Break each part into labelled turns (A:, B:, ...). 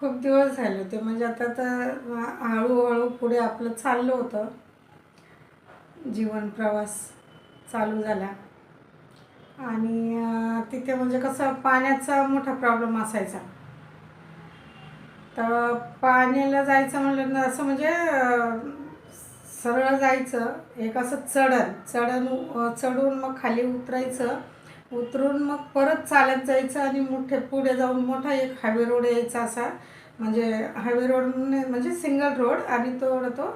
A: खूप दिवस झाले होते. म्हणजे आता तर हळूहळू पुढे आपलं चाललं होतं. जीवन प्रवास चालू झाला. आणि तिथे म्हणजे कसं पाण्याचा मोठा प्रॉब्लेम असायचा. तर पाण्याला जायचं म्हणलं ना असं म्हणजे सरळ जायचं. एक असं चढण चढण चढून मग खाली उतरायचं. उतरून मग परत चालत जायचं आणि मोठे पुढे जाऊन मोठा एक हायवे रोड यायचा असा. म्हणजे हायवे रोड म्हणजे सिंगल रोड आणि तो तो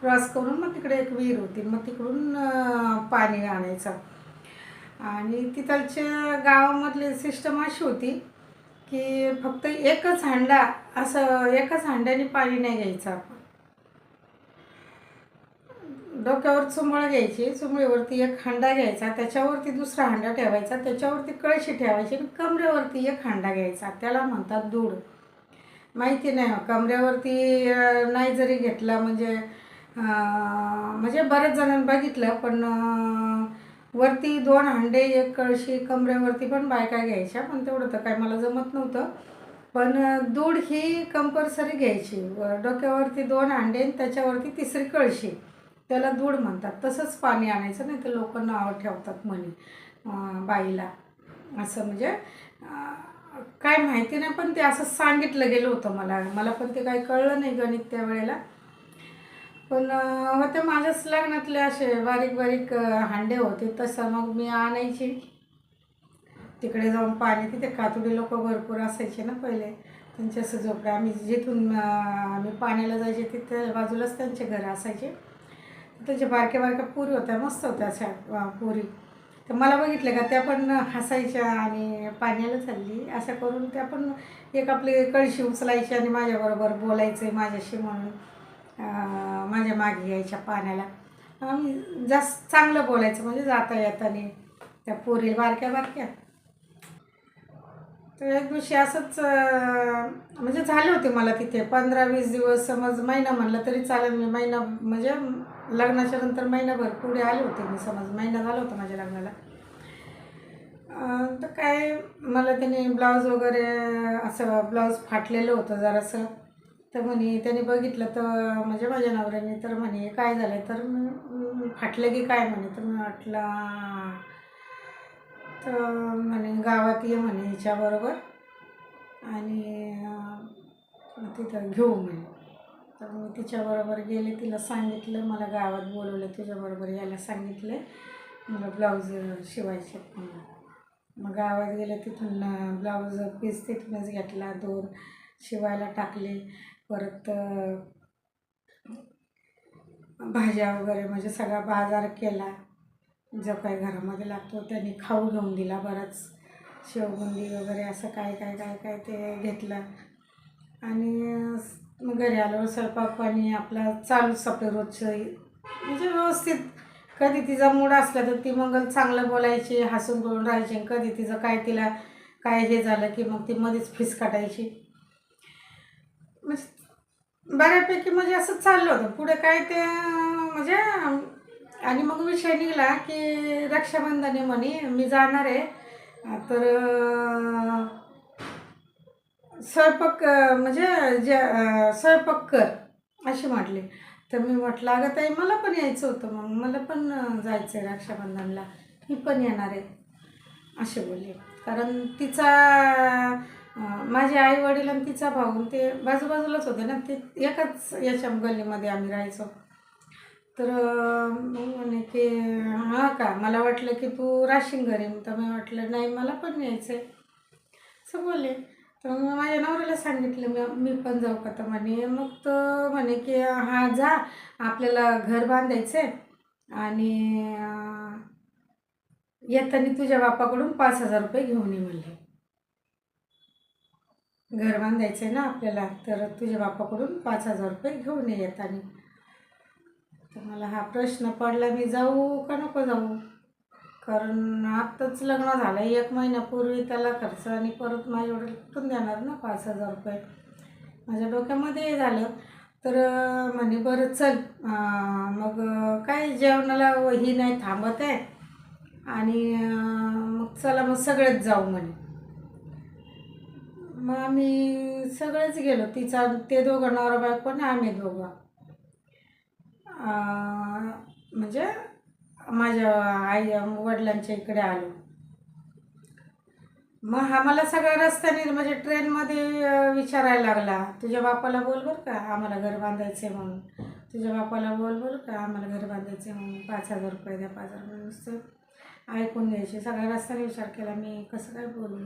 A: क्रॉस करून मग तिकडे एक विहीर होती. मग तिकडून पाणी आणायचं. आणि तिथलच्या गावामधली सिस्टम अशी होती की फक्त एकच हांडा असं एकच हांड्याने पाणी नाही घ्यायचं आपण. डोक्यावर चुंबळ घ्यायची चुंबळीवरती एक हांडा घ्यायचा त्याच्यावरती दुसरा हांडा ठेवायचा त्याच्यावरती कळशी ठेवायची आणि कमरेवरती एक हांडा घ्यायचा. त्याला म्हणतात दूड. माहिती नाही हो, कमरेवरती नाही जरी घेतला म्हणजे म्हणजे बऱ्याच जणांनी बघितलं पण वरती दोन हांडे एक कळशी कमरेवरती पण बायका घ्यायच्या पण तेवढं तर काय मला जमत नव्हतं. पण अं, दूध ही कंपल्सरी घ्यायची. डोक्यावरती दोन हांडे आणि त्याच्यावरती तिसरी कळशी. त्याला दूड म्हणतात. तसंच पाणी आणायचं नाही तर लोक नाव ठेवतात म्हणे बाईला. असं म्हणजे काय माहिती नाही पण ते असं सांगितलं गेलं होतं मला. मला पण ते काही कळलं नाही गणित त्या वेळेला. पण होते माझ्याच लग्नातले असे बारीक बारीक हांडे होते. तसं मग मी आणायची. तिकडे जाऊन पाणी तिथे कातुडी लोक भरपूर असायचे ना पहिले. त्यांचे असं झोपडे आम्ही जिथून आम्ही पाण्याला जायचे तिथे बाजूलाच त्यांचे घरं असायचे. त्याच्या बारक्या बारक्या पुरी होत्या मस्त होत्या अशा पुरी. तर मला बघितलं का त्या पण हसायच्या आणि पाण्याला चालली. असं करून त्या पण एक आपली कळशी उचलायची आणि माझ्याबरोबर बोलायचं आहे माझ्याशी म्हणून माझ्या मागे यायच्या पाण्याला. आम्ही जास्त चांगलं बोलायचं म्हणजे जाता येताना त्या पोरी बारक्या बारक्या तर एक दिवशी असंच म्हणजे झाले होते मला तिथे. पंधरा वीस दिवस समज महिना म्हणलं तरी चालेल. मी महिना म्हणजे लग्नाच्या नंतर महिनाभर पुढे आले होते मी समज. महिना झाला होता माझ्या लग्नाला. तर काय मला त्याने ब्लाऊज वगैरे असं ब्लाऊज फाटलेलं होतं जरासं. तर म्हणे त्याने बघितलं तर म्हणजे माझ्या नवऱ्याने तर म्हणे काय झालं तर फाटलं की काय? म्हणे तर मी म्हटलं तर म्हणे गावात ये म्हणे हिच्याबरोबर आणि तिथं घेऊ म्हणे. तर मी तिच्याबरोबर गेले तिला सांगितलं मला गावात बोलवलं तुझ्याबरोबर यायला सांगितले. मला ब्लाऊज शिवायचे म्हणून. मग गावात गेले तिथून ब्लाऊज पीस तिथूनच घेतला दोन शिवायला टाकले. परत भाज्या वगैरे म्हणजे सगळा बाजार केला. जो काही घरामध्ये लागतो त्यांनी खाऊ घेऊन दिला बराच. शेवबुंदी वगैरे असं काय काय काय काय ते घेतलं. आणि मग घरी आल्यावर स्वयंपाक पाणी आपला चालूच आपलं रोजचं म्हणजे व्यवस्थित. कधी तिचा मूड असला तर ती मग चांगलं बोलायची हसून बोलून राहायची. कधी तिचं काय तिला काय हे झालं की मग ती मध्येच फीस काढायची म्हणजे बऱ्यापैकी म्हणजे असं चाललं होतं. पुढे काय ते म्हणजे आणि मग विषय निघाला की रक्षाबंधन आहे म्हणे मी जाणार आहे. तर स्वयंपाक म्हणजे जे स्वयंपाक कर अशी म्हटले. तर मी म्हटलं अगं ताई मला पण यायचं होतं मग. मला पण जायचं आहे रक्षाबंधनला. मी पण येणार आहे. असे बोलले. कारण तिचा माझे आई वडील आणि तिचा भाऊ ते बाजूबाजूलाच होते ना. ते एकाच याच्या गल्लीमध्ये आम्ही राहायचो. तर मग म्हणे की हां का? मला वाटलं की तू राशीन घरी. तर मी वाटलं नाही मला पण यायचं आहे असं बोलले. तर मग माझ्या नवऱ्याला सांगितलं मी मी पण जाऊ का? तर म्हणे मग तर म्हणे की हां जा. आपल्याला घर बांधायचं आहे आणि येताना तुझ्या बापाकडून पाच हजार रुपये घेऊन ये म्हणले. घर बांधायचं आहे ना आपल्याला तर तुझ्या बापाकडून पाच हजार रुपये घेऊन ये येताना. तर मला हा प्रश्न पडला मी जाऊ का नको जाऊ? कारण आत्ताच लग्न झालं एक महिन्यापूर्वी त्याला खर्च आणि परत माझ्याकडे कुठून देणार ना पाच हजार रुपये. माझ्या डोक्यामध्ये झालं. तर म्हणे बरं चल. मग काय जेवणाला ही नाही थांबत आहे. आणि मग चला मग सगळेच जाऊ म्हणे. मग आम्ही सगळेच गेलो. तिचा ते दोघं नवरा बायको आणि आम्ही दोघं. म्हणजे माझ्या आई वडिलांच्या इकडे आलो. मग आम्हाला सगळ्या रस्त्याने म्हणजे ट्रेनमध्ये विचारायला लागला तुझ्या बापाला बोल बरं का आम्हाला घर बांधायचं आहे म्हणून. तुझ्या बापाला बोल बरं का आम्हाला घर बांधायचं आहे म्हणून. पाच हजार रुपये द्या पाच हजार रुपये नुसतं ऐकून घ्यायचे. सगळ्या रस्त्याने विचार केला मी कसं काय बोलू?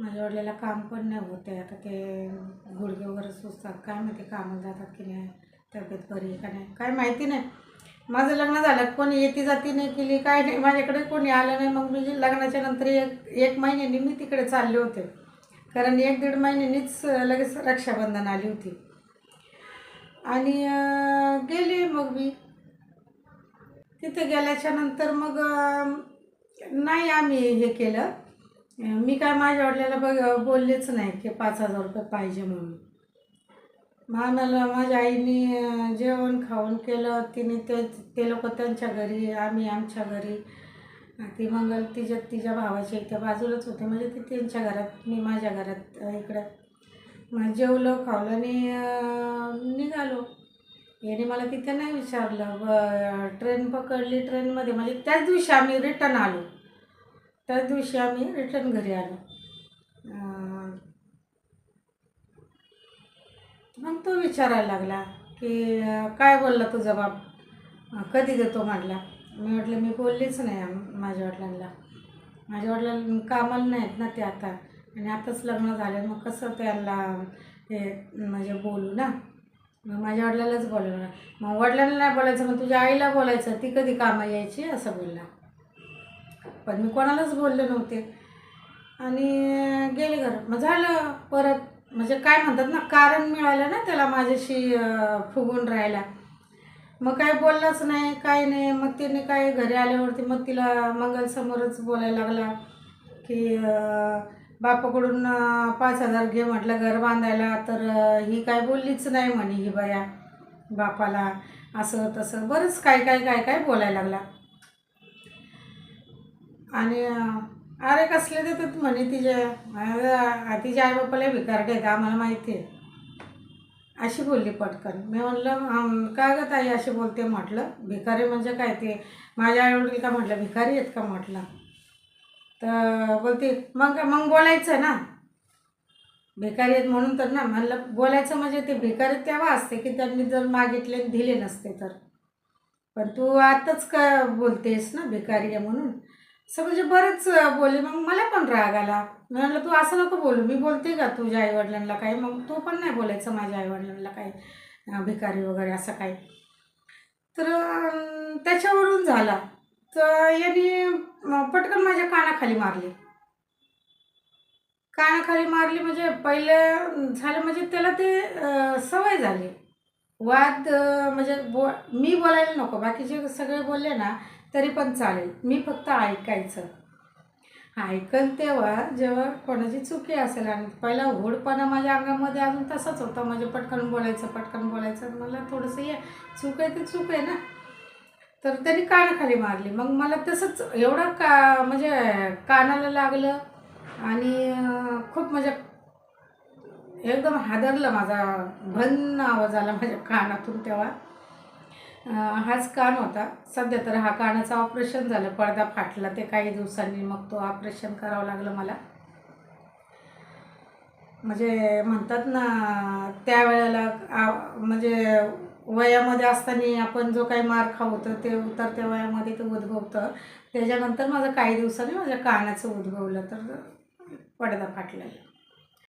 A: माझ्या वडिलाला काम पण नाही होते आता ते गुडघे वगैरे सुचतात काय माहिती कामाला जातात की नाही. तब्येत बरी आहे का नाही? काय माहिती नाही. माझं लग्न झालं कोणी येती जाती नाही केली काय नाही. माझ्याकडे कोणी आलं नाही. मग मी लग्नाच्या नंतर एक एक महिन्यानी मी तिकडे चालले होते. कारण एक दीड महिन्यानीच लगेच रक्षाबंधन आली होती. आणि गेली मग मी. तिथे गेल्याच्यानंतर मग नाही आम्ही हे केलं. मी काय माझ्या वडिलाला बघ बोललेच नाही की पाच हजार रुपये पाहिजे म्हणून. मग माझ्या आईने जेवण खाऊन केलं. तिने ते ते लोक त्यांच्या घरी आम्ही आमच्या घरी. ती मंगल तिच्या तिच्या भावाच्या इथं बाजूलाच होते. म्हणजे ती त्यांच्या घरात मी माझ्या घरात इकडं. मग जेवलो खावलं आणि निघालो. याने मला तिथे नाही विचारलं. ब ट्रेन पकडली ट्रेनमध्ये. म्हणजे त्याच दिवशी आम्ही रिटर्न आलो. त्याच दिवशी आम्ही रिटर्न घरी आलो. मग तो विचारायला लागला की काय बोलला तुझा बाप? कधी देतो म्हटला? मी म्हटलं मी बोललीच नाही माझ्या वडिलांना. माझ्या वडिलांना कामाला नाहीत ना ते आता. आणि आताच लग्न झालं. मग कसं त्यांना हे म्हणजे बोलू ना? मग माझ्या वडिलांनाच बोलवलं मग वडिलांना नाही बोलायचं मग तुझ्या आईला बोलायचं. ती कधी कामा यायची? असं बोलला. पण मी कोणालाच बोलले नव्हते. आणि गेले घर. मग झालं परत म्हणजे काय म्हणतात ना कारण मिळालं ना त्याला माझ्याशी फुगून राहायला. मग काय बोललंच नाही काय नाही. मग तिने काय घरी आल्यावरती मग तिला मंगलसमोरच बोलायला लागला की बापाकडून पाच हजार घे म्हटलं घर बांधायला तर ही काय बोललीच नाही म्हणे ही बाया बापाला. असं तसं. बरंच काय काय काय काय बोलायला लागला. आणि अरे कसले देतात म्हणे तिचे तिच्या आई बापाला भिकार आहेत आम्हाला माहिती आहे. अशी बोलली पटकन. मी म्हणलं का काय गं ताई अशी बोलते? म्हटलं भिकारी म्हणजे काय ते? माझ्या आईवडील का म्हटलं? भिकारी आहेत का म्हटलं? तर बोलते मग मग बोलायचं ना. भिकारी आहेत म्हणून तर ना. म्हणलं बोलायचं म्हणजे ते भिकारी तेव्हा असते की त्यांनी जर मागितले आणि दिले नसते तर. पण तू आताच का बोलतेस ना भिकारी आहे म्हणून? असं म्हणजे बरंच बोलले. मग मला पण राग आला. मी म्हणलं तू असं नको बोलू. मी बोलते का तुझ्या आईवडिलांना काही? मग तू पण नाही बोलायचं माझ्या आईवडिलांना काही भिकारी वगैरे असं काही. तर त्याच्यावरून झाला. तर यांनी पटकन माझ्या कानाखाली मारली. कानाखाली मारली म्हणजे पहिलं झालं म्हणजे त्याला ते सवय झाली. वाद म्हणजे बो मी बोलायला नको. बाकीचे सगळे बोलले ना तरी पण चालेल. मी फक्त ऐकायचं. ऐकन तेव्हा जेव्हा कोणाची चुकी असेल आणि पहिला होडपणा माझ्या अंगामध्ये अजून तसाच होता. म्हणजे पटकन बोलायचं पटकन बोलायचं. मला थोडंसं ये चूक आहे ते चूक आहे ना. तर त्यांनी कानाखाली मारली. मग मला तसंच एवढं का म्हणजे कानाला लागलं. आणि खूप म्हणजे एकदम हादरलं माझा भन्न आवाज आला माझ्या कानातून तेव्हा. हाच कान होता. सध्या तर हा कानाचं ऑपरेशन झालं. पडदा फाटला ते काही दिवसांनी. मग तो ऑपरेशन करावं लागलं मला. म्हणजे म्हणतात ना त्यावेळेला आ- म्हणजे वयामध्ये असताना आपण जो काही मार खावतो ते उतरत्या वयामध्ये ते उद्भवतं. त्याच्यानंतर माझं काही दिवसांनी माझ्या कानाचं उद्भवलं. तर पडदा फाटलेला